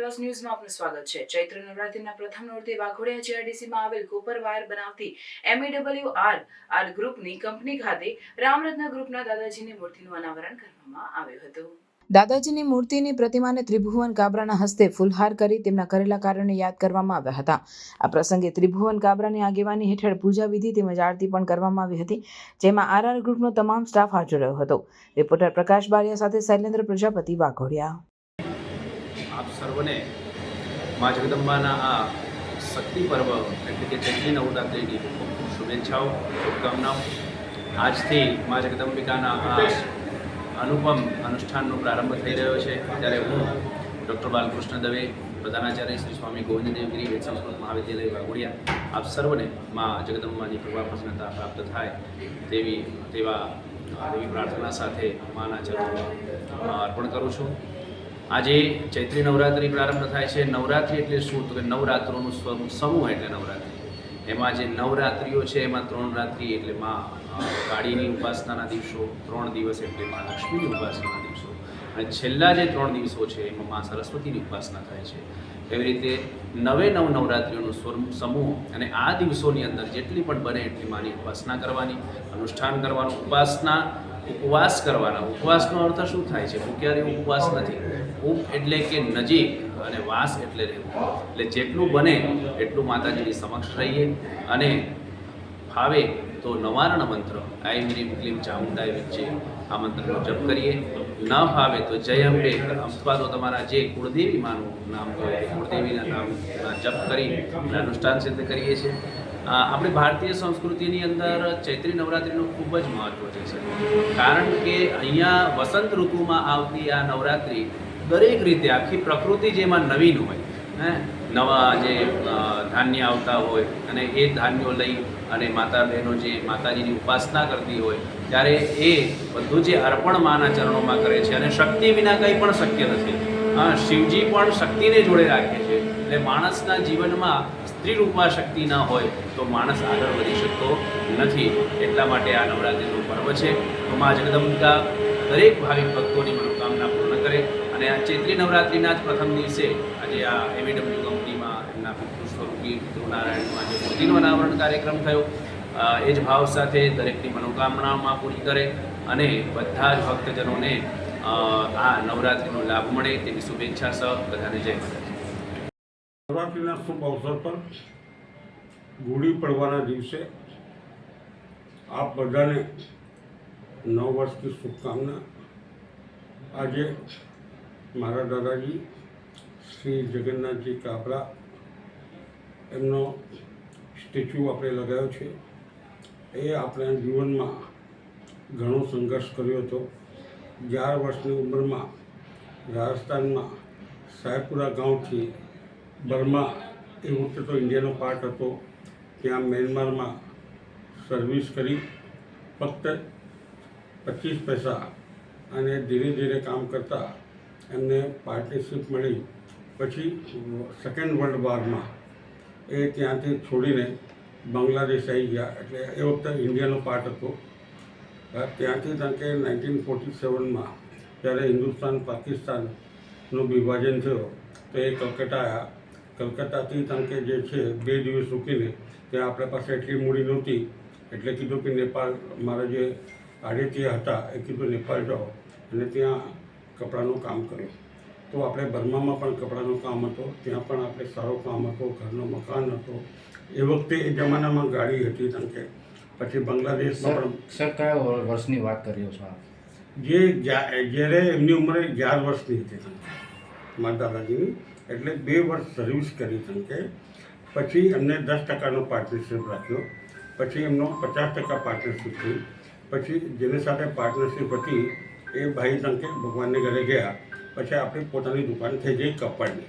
Plus ન્યૂઝમાં આપનું સ્વાગત છે. ચૈત્ર નવરાત્રિના પ્રથમ નોરતે વાઘોડિયા જીઆરડીસીમાં આવેલ કોપર વાયર બનાવતી એમઈડબલ્યુ આર આર ગ્રુપની કંપની ખાતે રામરત્ન ગ્રુપના દાદાજીની મૂર્તિનું અનાવરણ કરવામાં આવ્યું હતું. દાદાજીની મૂર્તિની પ્રતિમાને ત્રિભુવન કાબરાના હસ્તે ફૂલહાર કરી તેમના કરેલા કાર્યોને યાદ કરવામાં આવ્યા હતા. આ પ્રસંગે ત્રિભુવન કાબરાની આગેવાની હેઠળ પૂજા વિધિ તેમજ આરતી પણ કરવામાં આવી હતી, જેમાં આરઆર ગ્રુપનો તમામ સ્ટાફ હાજર રહ્યો હતો. રિપોર્ટર પ્રકાશ બારિયા સાથે શૈલેન્દ્ર પ્રજાપતિ, વાઘોડિયા. આપ સર્વને મા જગદંબાના આ શક્તિ પર્વ એટલે કે ચૈત્રી નવરાત્રિની શુભેચ્છાઓ, શુભકામનાઓ. આજથી મા જગદંબિકાના આ અનુપમ અનુષ્ઠાનનો પ્રારંભ થઈ રહ્યો છે. ત્યારે હું ડૉક્ટર બાલકૃષ્ણ દવે, પ્રધાનાચાર્ય શ્રી સ્વામી ગોવિંદદેવગીરી વેદ સંસ્કૃત મહાવિદ્યાલય વાઘોડિયા, આપ સર્વને મા જગદંબાની કૃપા, પ્રસન્નતા પ્રાપ્ત થાય તેવી, તેવા એવી પ્રાર્થના સાથે માના ચરણોમાં અર્પણ કરું છું. આજે ચૈત્રી નવરાત્રિ પ્રારંભ થાય છે. નવરાત્રિ એટલે શું? તો કે નવરાત્રોનું સ્વરૂપ સમૂહ એટલે નવરાત્રિ. એમાં જે નવરાત્રિઓ છે, એમાં ત્રણ રાત્રિ એટલે માં કાળીની ઉપાસનાના દિવસો, ત્રણ દિવસ એટલે માં લક્ષ્મીની ઉપાસનાના દિવસો. અને છેલ્લા જે ત્રણ દિવસો છે, એમાં માં સરસ્વતીની ઉપાસના થાય છે. એવી રીતે નવે નવ નવરાત્રિઓનું સ્વરૂપ સમૂહ અને આ દિવસોની અંદર જેટલી પણ બને એટલી માની ઉપાસના કરવાની, અનુષ્ઠાન કરવાનું, ઉપાસના ઉપવાસ કરવાના. ઉપવાસનો અર્થ શું થાય છે? ભૂખ્યારી ઉપવાસ નથી. ઉપ એટલે કે નજીક અને વાસ એટલે રહેવું. એટલે જેટલું બને એટલું માતાજીની સમક્ષ રહીએ અને ફાવે તો નવારણ મંત્ર, આઈ મ્રીમ ક્લીમ ચામુંડાય વચ્ચે આ મંત્રનો જપ કરીએ. ન ફાવે તો જય અંબે. અથવા તો તમારા જે કુળદેવી માનું નામ હોય કુળદેવીના નામના જપ કરી અને અનુષ્ઠાન સિદ્ધ કરીએ છીએ. આપણી ભારતીય સંસ્કૃતિની અંદર ચૈત્રી નવરાત્રિનું ખૂબ જ મહત્ત્વ છે કારણ કે અહીંયા વસંત ઋતુમાં આવતી આ નવરાત્રિ દરેક રીતે આખી પ્રકૃતિ જેમાં નવીન હોય, હે? નવા જે ધાન્ય આવતા હોય અને એ ધાન્યો લઈ અને માતા બહેનો જે માતાજીની ઉપાસના કરતી હોય, ત્યારે એ બધું જે અર્પણ માના ચરણોમાં કરે છે અને શક્તિ વિના કંઈ પણ શક્ય નથી. હા, શિવજી પણ શક્તિને જોડે રાખે છે. એટલે માણસના જીવનમાં સ્ત્રી રૂપમાં શક્તિ ના હોય તો માણસ આગળ વધી શકતો નથી. એટલા માટે આ નવરાત્રિનું પર્વ છે. તો મા જગદંબિકા દરેક ભાવિક ભક્તોની મનોકામના પૂર્ણ કરે અને આ ચૈત્રી નવરાત્રિના જ પ્રથમ દિવસે આજે આ એવીડબ્લ્યુ કંપનીમાં એમના પિતૃ સ્વરૂપી પિતૃનારાયણમાં જે મૂર્તિનું અનાવરણ કાર્યક્રમ થયો. એ જ ભાવ સાથે દરેકની મનોકામનામાં પૂરી કરે અને બધા જ ભક્તજનોને આ નવરાત્રિનો લાભ મળે તેવી શુભેચ્છા સહ બધાને જય નવરાત્રિના શુભ અવસર પર ગુડી પડવાના દિવસે આપ બધાને નવ વર્ષની શુભકામના. આજે મારા દાદાજી શ્રી જગન્નાથજી કાબરા એમનો સ્ટેચ્યુ આપણે લગાવ્યો છે. એ આપણા જીવનમાં ઘણો સંઘર્ષ કર્યો હતો. અગિયાર વર્ષની ઉંમરમાં રાજસ્થાનમાં સાયપુરા ગામથી બર્મા, એ વખતે તો ઇન્ડિયાનો પાર્ટ હતો ત્યાં મ્યાનમારમાં સર્વિસ કરી, ફક્ત પચીસ પૈસા અને ધીરે ધીરે કામ કરતાં એમને પાર્ટનરશિપ મળી. પછી સેકન્ડ વર્લ્ડ વોરમાં એ ત્યાંથી છોડીને બાંગ્લાદેશ આવી ગયા. એટલે એ વખતે ઇન્ડિયાનો પાર્ટ હતો. ત્યાંથી કારણ નાઇન્ટીન ફોર્ટી સેવનમાં જ્યારે હિન્દુસ્તાન, પાકિસ્તાનનું વિભાજન થયો, તો એ કલકત્તા આવ્યા કલકત્તાથી કારણ જે છે બે દિવસ રૂકીને ત્યાં આપણા પાસે એટલી મૂડી નહોતી. એટલે કીધું કે નેપાળ મારા જે આડેતિયા હતા એ કીધું નેપાળ જાઓ અને ત્યાં કપડાનું કામ કર્યું તો આપણે બર્મામાં પણ કપડાનું કામ હતું ત્યાં પણ આપણે સારો કામ હતો ઘરનો મકાન હતો. એ વખતે એ જમાનામાં ગાડી હતી કારણ પછી બાંગ્લાદેશમાં પણ સર કયા વર્ષની વાત કરીએ છો આપ જે જ્યારે એમની ઉંમરે અગિયાર વર્ષની હતી. મારા દાદાજીની એટલે બે વર્ષ સર્વિસ કરી કારણ પછી એમને દસ ટકાનો પાર્ટનરશિપ રાખ્યો, પછી એમનો પચાસ ટકા પાર્ટનરશિપ થઈ પછી જેની સાથે પાર્ટનરશિપ હતી એ ભાઈ તંકે ભગવાનને ઘરે ગયા, પછી આપણી પોતાની દુકાન થઈ ગઈ કપડની